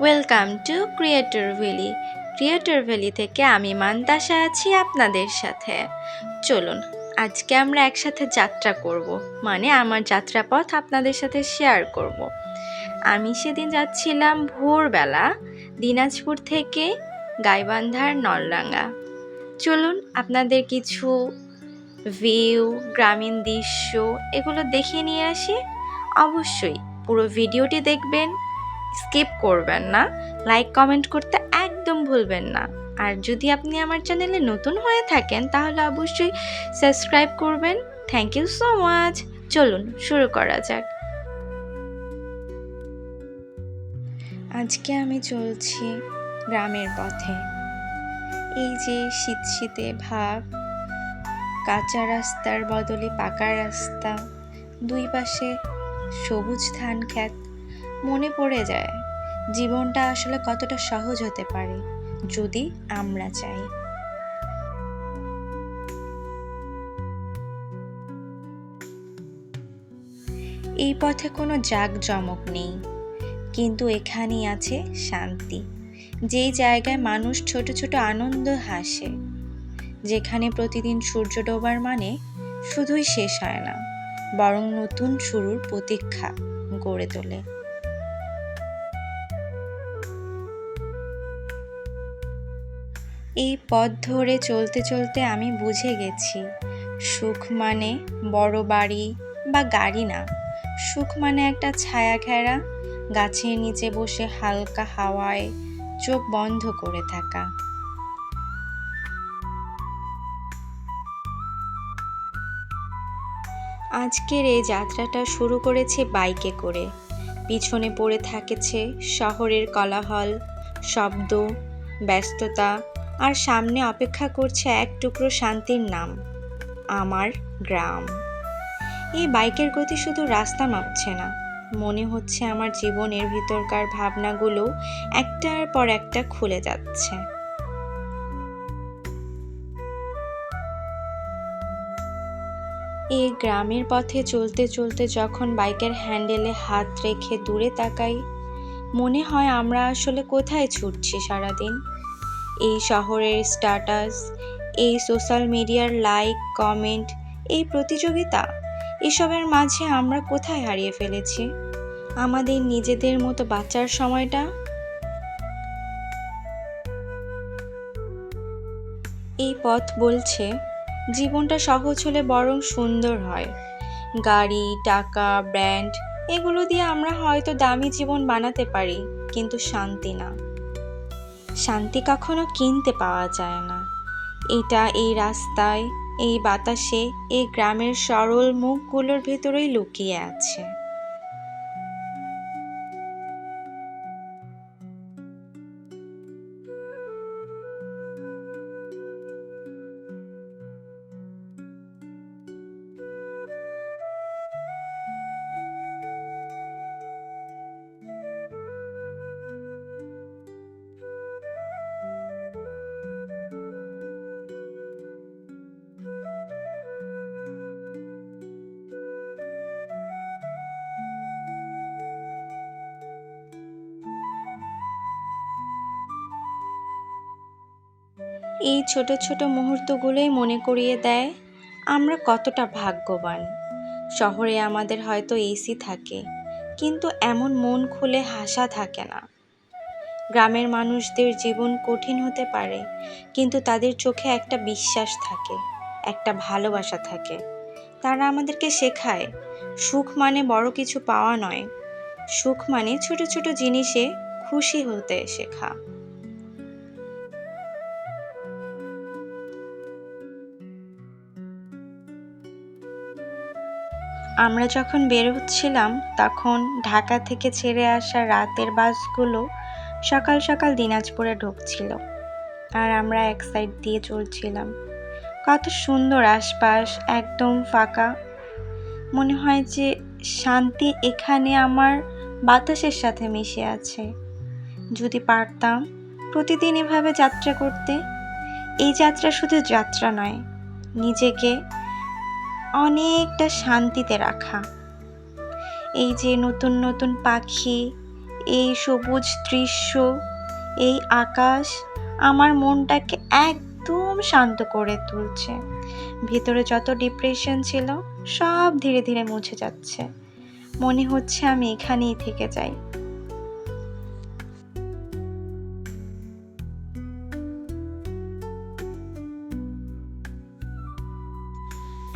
Welcome to creator valley creator valley থেকে আমি মান্তাসা আছি আপনাদের সাথে। চলুন, আজকে আমরা একসাথে যাত্রা করব। মানে আমার যাত্রাপথ আপনাদের সাথে শেয়ার করব। আমি সেদিন যাচ্ছিলাম ভোরবেলা দিনাজপুর থেকে গাইবান্ধার নলডাঙ্গা। চলুন, আপনাদের কিছু ভিউ গ্রামীণ দৃশ্য এগুলো দেখিয়ে নিয়ে আসি। অবশ্যই পুরো ভিডিওটি দেখবেন স্কিপ করবেন না, লাইক, কমেন্ট করতে একদম ভুলবেন না। আর যদি আপনি আমার চ্যানেলে নতুন হয়ে থাকেন, তাহলে অবশ্যই সাবস্ক্রাইব করবেন। থ্যাংক ইউ সো মাচ চলুন, শুরু করা যাক। আজকে আমি চলছি গ্রামের পথে। এই যে শীত শীতে ভাব, কাঁচা রাস্তার বদলে পাকা রাস্তা, দুই পাশে সবুজ ধান ক্ষেত মনে পড়ে যায়, জীবনটা আসলে কতটা সহজ হতে পারে, যদি আমরা চাই। এই পথে কোনো জাঁকজমক নেই, কিন্তু এখানেই আছে শান্তি, যেই জায়গায় মানুষ ছোট ছোট আনন্দ হাসে, যেখানে প্রতিদিন সূর্য ডোবার মানে শুধুই শেষ হয় না, বরং নতুন শুরুর প্রতীক্ষা গড়ে তোলে। এই পথ ধরে চলতে চলতে আমি বুঝে গেছি, সুখ মানে বড় বাড়ি বা গাড়ি না। সুখ মানে একটা ছায়া ঘেরা, গাছের নিচে বসে হালকা হাওয়ায় চোখ বন্ধ করে থাকা। আজকের এই যাত্রাটা শুরু করেছে বাইকে করে। পিছনে পড়ে থাকেছে শহরের কলাহল, শব্দ, ব্যস্ততা আর সামনে অপেক্ষা করছে এক টুকরো শান্তির নাম, আমার গ্রাম। এই বাইকের গতি শুধু রাস্তা মাপছে না, মনে হচ্ছে আমার জীবনের ভিতরকার ভাবনাগুলো একটার পর একটা খুলে যাচ্ছে। এই গ্রামের পথে চলতে চলতে যখন বাইকের হ্যান্ডেলে হাত রেখে দূরে তাকাই, মনে হয় আমরা আসলে কোথায় ছুটছি সারাদিন। এই শহরের স্ট্যাটাস, এই সোশ্যাল মিডিয়ার লাইক, কমেন্ট, এই প্রতিযোগিতা, এসবের মাঝে আমরা কোথায় হারিয়ে ফেলেছি? আমাদের নিজেদের মতো বাঁচার সময়টা? এই পথ বলছে, জীবনটা সহজ হলে বরং সুন্দর হয়। গাড়ি, টাকা, ব্র্যান্ড, এগুলো দিয়ে আমরা হয়তো দামি জীবন বানাতে পারি, কিন্তু শান্তি না। শান্তি কখনো কিনতে পাওয়া যায় না। এটা এই রাস্তায়, এই বাতাসে, এই গ্রামের সরল মুখগুলোর ভেতরেই লুকিয়ে আছে। এই ছোট ছোট মুহূর্তগুলোই মনে করিয়ে দেয়, আমরা কতটা ভাগ্যবান। শহরে আমাদের হয়তো এসি থাকে, কিন্তু এমন মন খুলে হাসা থাকে না। গ্রামের মানুষদের জীবন কঠিন হতে পারে, কিন্তু তাদের চোখে একটা বিশ্বাস থাকে, একটা ভালোবাসা থাকে। তারা আমাদেরকে শেখায়, সুখ মানে বড় কিছু পাওয়া নয়। সুখ মানে ছোট ছোট জিনিসে খুশি হতে শেখা। আমরা যখন বের হচ্ছিলাম, তখন ঢাকা থেকে ছেড়ে আসা রাতের বাসগুলো সকাল সকাল দিনাজপুরে ঢুকছিল আর আমরা এক সাইড দিয়ে চলছিলাম। কত সুন্দর আশপাশ, একদম ফাঁকা। মনে হয় যে শান্তি এখানে আমার বাতাসের সাথে মিশে আছে। যদি পারতাম প্রতিদিন এভাবে যাত্রা করতে। এই যাত্রা শুধু যাত্রা নয়, নিজেকে অনেকটা শান্তিতে রাখা। এই যে নতুন নতুন পাখি, এই সবুজ দৃশ্য, এই আকাশ আমার মনটাকে একদম শান্ত করে তুলছে। ভিতরে যত ডিপ্রেশন ছিল, সব ধীরে ধীরে মুছে যাচ্ছে। মনে হচ্ছে আমি এখানেই থেকে যাই।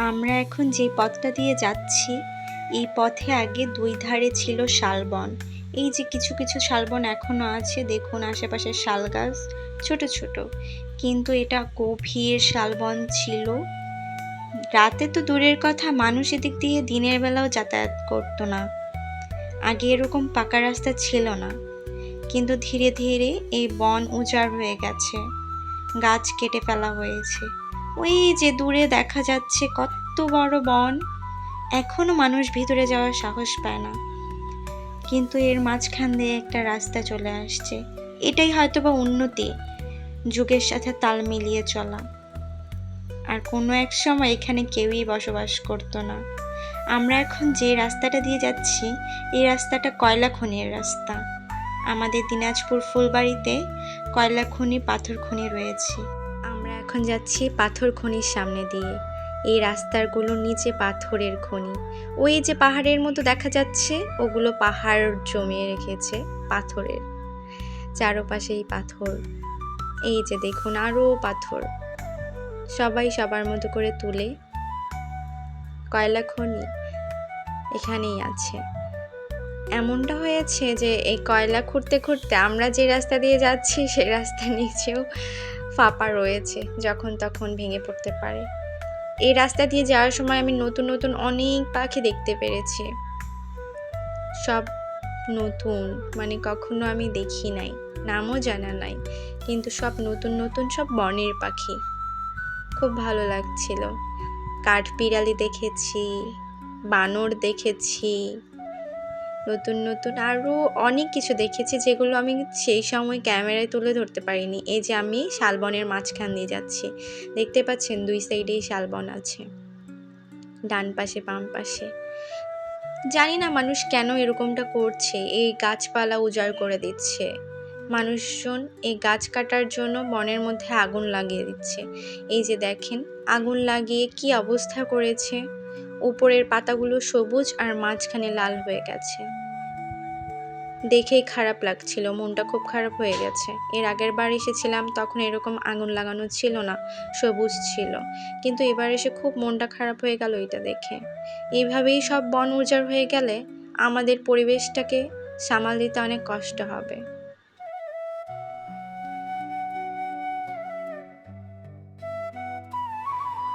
আমরা এখন যে পথটা দিয়ে যাচ্ছি, এই পথে আগে দুই ধারে ছিল শালবন। এই যে কিছু কিছু শালবন এখনও আছে, দেখুন আশেপাশে শাল গাছ, ছোট ছোট। কিন্তু এটা গভীর শালবন ছিল। রাতে তো দূরের কথা, মানুষ এদিক দিয়ে দিনের বেলাও যাতায়াত করতো না। আগে এরকম পাকা রাস্তা ছিল না। কিন্তু ধীরে ধীরে এই বন উজাড় হয়ে গেছে। গাছ কেটে ফেলা হয়েছে। ওই যে দূরে দেখা যাচ্ছে কত বড় বন, এখনও মানুষ ভিতরে যাওয়ার সাহস পায় না। কিন্তু এর মাঝখান দিয়ে একটা রাস্তা চলে আসছে। এটাই হয়তো বা উন্নতি, যুগের সাথে তাল মিলিয়ে চলা। আর কোনো এক সময় এখানে কেউই বসবাস করতো না। আমরা এখন যে রাস্তাটা দিয়ে যাচ্ছি, এই রাস্তাটা কয়লা খনির রাস্তা। আমাদের দিনাজপুর ফুলবাড়িতে কয়লা খনি, পাথর খনি রয়েছে। আমরা এখন যাচ্ছি পাথর খনির সামনে দিয়ে। এই রাস্তারগুলোর নিচে পাথরের খনি। ওই যে পাহাড়ের মতো দেখা যাচ্ছে, ওগুলো পাহাড় জমিয়ে রেখেছে পাথরের। চারপাশেই পাথর। এই যে দেখুন আরও পাথর। সবাই সবার মতো করে তুলে কয়লা খনি এখানেই আছে। এমনটা হয়েছে যে এই কয়লা খুঁড়তে খুঁড়তে আমরা যে রাস্তা দিয়ে যাচ্ছি সেই রাস্তার নিচেও ফাঁপা রয়েছে, যখন তখন ভেঙে পড়তে পারে। এই রাস্তা দিয়ে যাওয়ার সময় আমি নতুন নতুন অনেক পাখি দেখতে পেরেছি। সব নতুন মানে কখনো আমি দেখি নাই, নামও জানা নাই, কিন্তু সব নতুন নতুন সব বনের পাখি। খুব ভালো লাগছিল। কাঠবিড়ালি দেখেছি, বানর দেখেছি নতুন নতুন আরও অনেক কিছু দেখেছি যেগুলো আমি সেই সময় ক্যামেরায় তুলে ধরতে পারিনি। এই যে আমি শালবনের মাঝখান দিয়ে যাচ্ছি। দেখতে পাচ্ছেন দুই সাইডেই শালবন আছে। ডান পাশে, বাম পাশে। জানি না মানুষ কেন এরকমটা করছে। এই গাছপালা উজাড় করে দিচ্ছে। মানুষজন এই গাছ কাটার জন্য বনের মধ্যে আগুন লাগিয়ে দিচ্ছে। এই যে দেখেন, আগুন লাগিয়ে কি অবস্থা করেছে। উপরের পাতাগুলো সবুজ আর মাঝখানে লাল হয়ে গেছে। দেখেই খারাপ লাগছিল, মনটা খুব খারাপ হয়ে গেছে। এর আগের বার এসেছিলাম, তখন এরকম আগুন লাগানো ছিল না, সবুজ ছিল। কিন্তু এবার এসে খুব মনটা খারাপ হয়ে গেল এটা দেখে। এইভাবেই সব বন উজাড় হয়ে গেলে আমাদের পরিবেশটাকে সামাল দিতে অনেক কষ্ট হবে।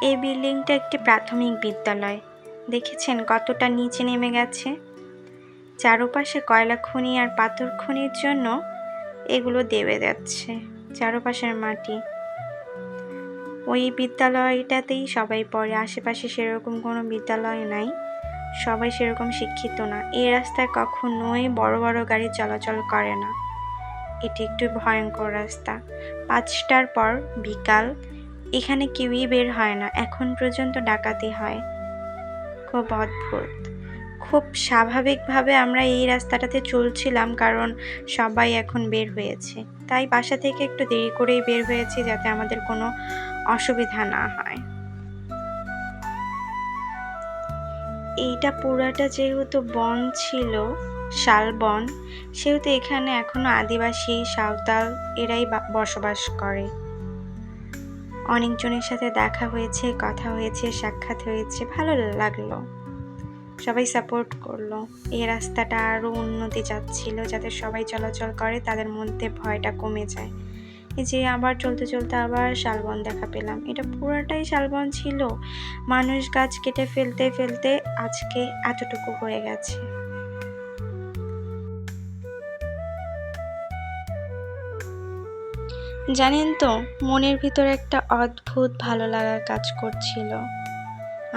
এই বিল্ডিংটা একটি প্রাথমিক বিদ্যালয়। দেখেছেন কতটা নিচে নেমে গেছে? চারপাশে কয়লা খনি আর পাথর খনির জন্য এগুলো দেবে যাচ্ছে, চারপাশের মাটি। ওই বিদ্যালয়টাতেই সবাই পড়ে, আশেপাশে সেরকম কোনো বিদ্যালয় নাই, সবাই সেরকম শিক্ষিত না। এই রাস্তায় কখনোই বড় বড় গাড়ি চলাচল করে না। এটি একটু ভয়ঙ্কর রাস্তা। পাঁচটার পর বিকাল, এখানে কেউই বের হয় না। এখন পর্যন্ত ডাকাতি হয়। খুব অদ্ভুত। খুব স্বাভাবিকভাবে আমরা এই রাস্তাটাতে চলছিলাম, কারণ সবাই এখন বের হয়েছে। তাই বাসা থেকে একটু দেরি করেই বের হয়েছি যাতে আমাদের কোনো অসুবিধা না হয়। এইটা পুরাটা যেহেতু বন ছিল শালবন সেহেতু এখানে এখনও আদিবাসী, সাঁওতাল এরাই বসবাস করে। অনেকজনের সাথে দেখা হয়েছে, কথা হয়েছে, সাক্ষাৎ হয়েছে, ভালো লাগল। সবাই সাপোর্ট করল। এই রাস্তাটা আরও উন্নতি যাচ্ছিল যাতে সবাই চলাচল করে, তাদের মধ্যে ভয়টা কমে যায়। এই যে আবার চলতে চলতে আবার শালবন দেখা পেলাম। এটা পুরোটাই শালবন ছিল। মানুষ গাছ কেটে ফেলতে ফেলতে আজকে এতটুকু হয়ে গেছে। জানেন তো, মনের ভিতরে একটা অদ্ভুত ভালো লাগার কাজ করছিল।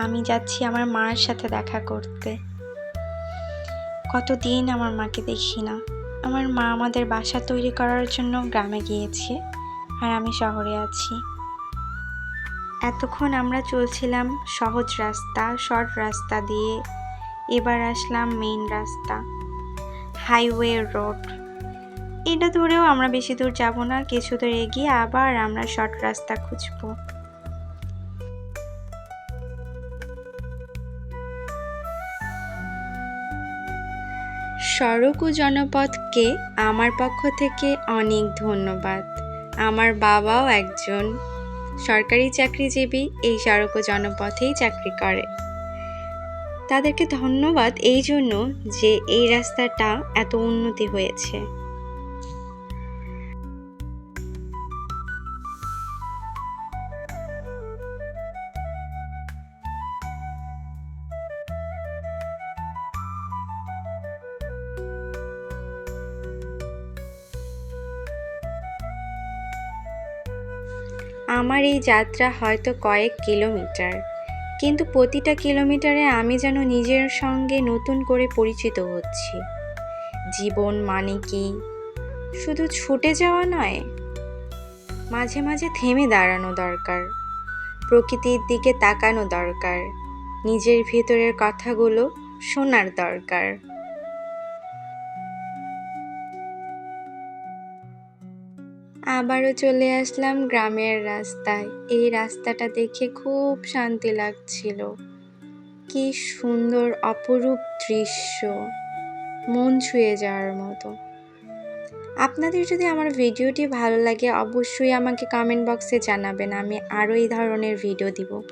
আমি যাচ্ছি আমার মার সাথে দেখা করতে। কতদিন আমার মাকে দেখি না। আমার মা আমাদের বাসা তৈরি করার জন্য গ্রামে গিয়েছে আর আমি শহরে আছি। এতক্ষণ আমরা চলছিলাম সহজ রাস্তা, শর্ট রাস্তা দিয়ে। এবার আসলাম মেইন রাস্তা হাইওয়ে রোড এটা ধরেও আমরা বেশি দূর যাব না, কিছু দূর এগিয়ে আবার আমরা শর্ট রাস্তা খুঁজবো। সড়ক ও জনপথকে আমার পক্ষ থেকে অনেক ধন্যবাদ। আমার বাবাও একজন সরকারি চাকরিজীবী এই সড়ক ও জনপথেই চাকরি করে। তাদেরকে ধন্যবাদ এই জন্য যে এই রাস্তাটা এত উন্নতি হয়েছে। আমার এই যাত্রা হয়তো কয়েক কিলোমিটার। কিন্তু প্রতিটা কিলোমিটারে আমি যেন নিজের সঙ্গে নতুন করে পরিচিত হচ্ছি। জীবন মানে কি? শুধু ছুটে যাওয়া নয়, মাঝে মাঝে থেমে দাঁড়ানো দরকার, প্রকৃতির দিকে তাকানো দরকার, নিজের ভিতরের কথাগুলো শোনার দরকার। আবারও চলে আসলাম গ্রামের রাস্তায়। এই রাস্তাটা দেখে খুব শান্তি লাগছিল। কি সুন্দর অপরূপ দৃশ্য। মন ছুঁয়ে যাওয়ার মতো। আপনাদের যদি আমার ভিডিওটি ভালো লাগে, অবশ্যই আমাকে কমেন্ট বক্সে জানাবেন। আমি আরও এই ধরনের ভিডিও দিব।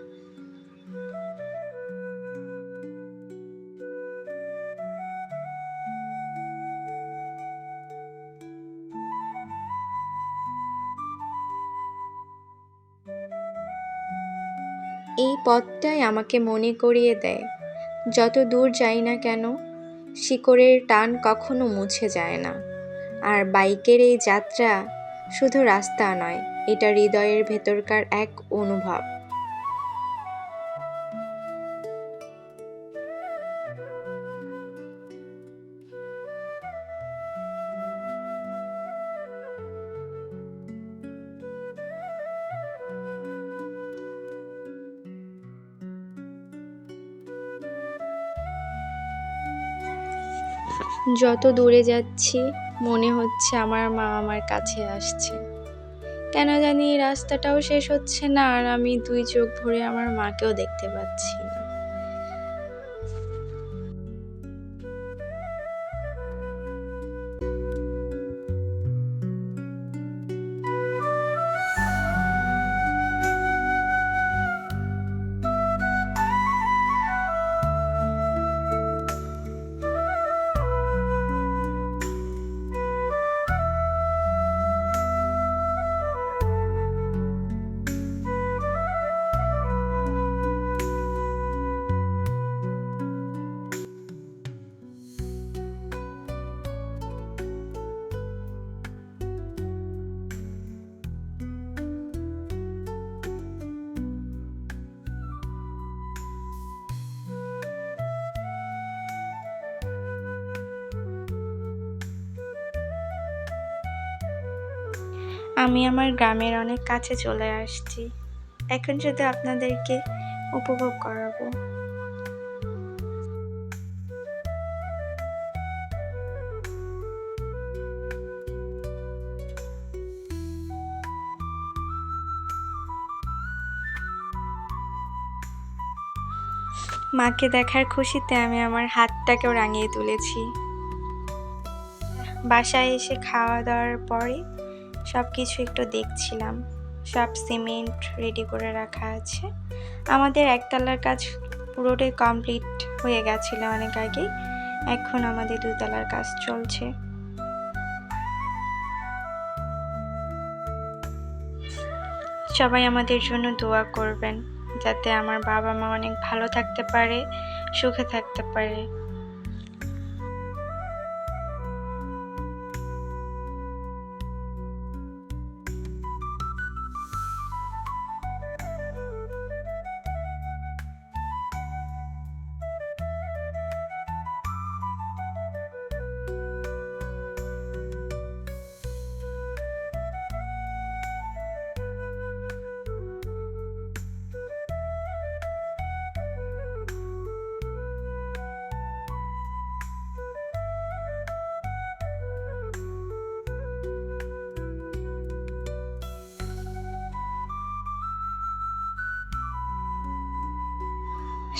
পথটাই আমাকে মনে করিয়ে দেয়। যত দূর যাই না কেন, শিকড়ের টান কখনো মুছে যায় না। আর বাইকের এই যাত্রা শুধু রাস্তা নয়, এটা হৃদয়ের ভেতরকার এক অনুভব। যত দূরে যাচ্ছি, মনে হচ্ছে আমার মা আমার কাছে আসছে। কেন জানি রাস্তাটাও শেষ হচ্ছে না, আর আমি দুই চোখ ভরে আমার মাকেও দেখতে পাচ্ছি। আমি আমার গ্রামের অনেক কাছে চলে আসছি। এখন শুধু আপনাদেরকে উপভোগ করাবো। মাকে দেখার খুশিতে আমি আমার হাতটাকেও রাঙিয়ে তুলেছি। বাসায় এসে খাওয়া দাওয়ার পরে সব কিছু একটু দেখছিলাম। সব সিমেন্ট রেডি করে রাখা আছে। আমাদের একতলার কাজ পুরোটাই কমপ্লিট হয়ে গেছিল অনেক আগেই। এখন আমাদের দুতলার কাজ চলছে। সবাই আমাদের জন্য দোয়া করবেন, যাতে আমার বাবা মা অনেক ভালো থাকতে পারে, সুখে থাকতে পারে।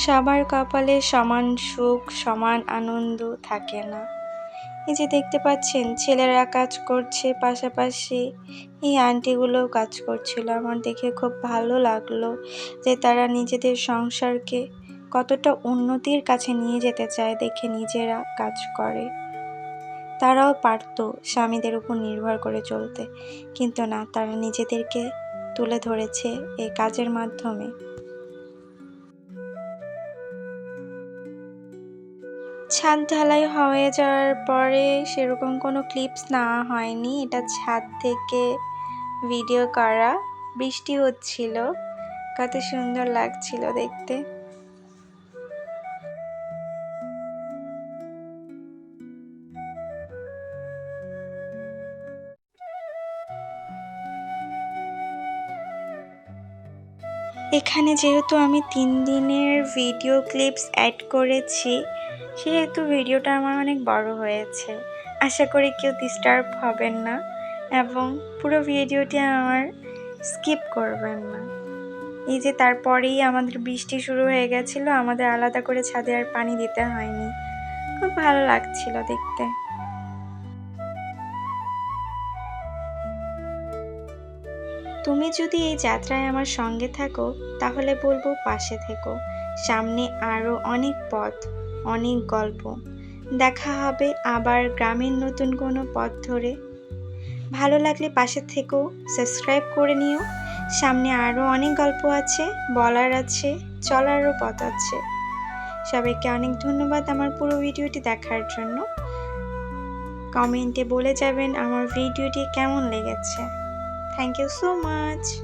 সবার কপালে সমান সুখ, সমান আনন্দ থাকে না। এই যে দেখতে পাচ্ছেন, ছেলেরা কাজ করছে, পাশাপাশি এই আন্টিগুলোও কাজ করছিল। আমার দেখে খুব ভালো লাগল যে তারা নিজেদের সংসারকে কতটা উন্নতির কাছে নিয়ে যেতে চায়, দেখে নিজেরা কাজ করে। তারাও পারতো স্বামীদের উপর নির্ভর করে চলতে, কিন্তু না, তারা নিজেদেরকে তুলে ধরেছে এই কাজের মাধ্যমে। ছাদ ঢালাই হয়ে যাওয়ার পরে সেরকম কোনো ক্লিপস নেওয়া হয়নি। এটা ছাদ থেকে ভিডিও করা। বৃষ্টি হচ্ছিল। কত সুন্দর লাগছিল দেখতে। এখানে যেহেতু আমি তিন দিনের ভিডিও ক্লিপস অ্যাড করেছি সেহেতু ভিডিওটা আমার অনেক বড় হয়েছে, আশা করি কেউ ডিস্টার্ব হবেন না এবং পুরো ভিডিওটি আমার স্কিপ করবেন না। এই যে তারপরেই আমাদের বৃষ্টি শুরু হয়ে গেছিল, আমাদের আলাদা করে ছাদে আর পানি দিতে হয়নি। খুব ভালো লাগছিল দেখতে। তুমি যদি এই যাত্রায় আমার সঙ্গে থাকো, তাহলে বলব পাশে থেকো। সামনে আরও অনেক পথ। অনেক গল্প। দেখা হবে আবার গ্রামের নতুন কোনো পথ ধরে। ভালো লাগলে পাশে থেকেও সাবস্ক্রাইব করে নিও। সামনে আরও অনেক গল্প আছে, বলার আছে, চলারও পথ আছে। সবাইকে অনেক ধন্যবাদ আমার পুরো ভিডিওটি দেখার জন্য। কমেন্টে বলে যাবেন আমার ভিডিওটি কেমন লেগেছে। Thank you so much